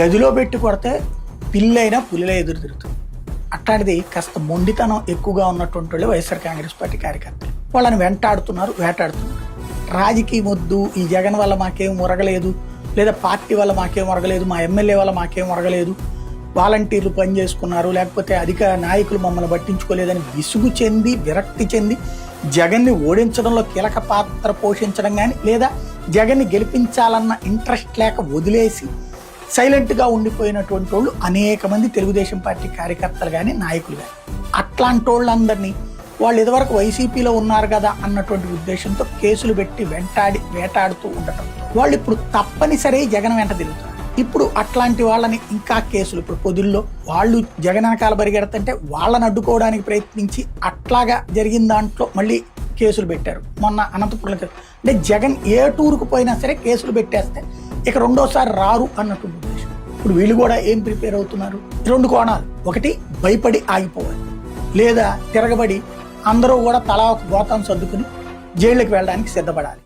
గదిలో పెట్టి కొడితే పిల్లైనా పులిలా ఎదురు తిరుగుతుంది. అట్లాంటిది కాస్త మొండితనం ఎక్కువగా ఉన్నటువంటి వాళ్ళు వైఎస్ఆర్ కాంగ్రెస్ పార్టీ కార్యకర్తలు. వాళ్ళని వెంటాడుతున్నారు వేటాడుతున్నారు. రాజకీయ వద్దు ఈ జగన్ వల్ల మాకేం మురగలేదు లేదా పార్టీ వల్ల మాకేం మురగలేదు మా ఎమ్మెల్యే వల్ల మాకేం మురగలేదు వాలంటీర్లు పని చేసుకున్నారు లేకపోతే అధిక నాయకులు మమ్మల్ని పట్టించుకోలేదని విసుగు చెంది విరక్తి చెంది జగన్ని ఓడించడంలో కీలక పాత్ర పోషించడం కానీ లేదా జగన్ని గెలిపించాలన్న ఇంట్రెస్ట్ లేక వదిలేసి సైలెంట్గా ఉండిపోయినటువంటి వాళ్ళు అనేక మంది తెలుగుదేశం పార్టీ కార్యకర్తలు కానీ నాయకులు కానీ అట్లాంటి వాళ్ళందరినీ వాళ్ళు ఇదివరకు వైసీపీలో ఉన్నారు కదా అన్నటువంటి ఉద్దేశంతో కేసులు పెట్టి వెంటాడి వేటాడుతూ ఉండటం. వాళ్ళు ఇప్పుడు తప్పనిసరి జగన్ వెంట తిరుగుతారు ఇప్పుడు అట్లాంటి వాళ్ళని ఇంకా కేసులు ఇప్పుడు పొదుల్లో వాళ్ళు జగన్ వెనకాల పరిగెడుతుంటే వాళ్ళని అడ్డుకోవడానికి ప్రయత్నించి అట్లాగా జరిగిన దాంట్లో మళ్ళీ కేసులు పెట్టారు. మొన్న అనంతపురంలో అంటే జగన్ ఏ టూర్కు పోయినా సరే కేసులు పెట్టేస్తే ఇక రెండోసారి రారు అన్నట్టు ఉద్దేశం. ఇప్పుడు వీళ్ళు కూడా ఏం ప్రిపేర్ అవుతున్నారు? రెండు కోణాలు. ఒకటి భయపడి ఆగిపోవాలి. లేదా తిరగబడి అందరూ కూడా తలా ఒక గోతాన్ని సర్దుకుని జైళ్ళకి వెళ్ళడానికి సిద్ధపడాలి.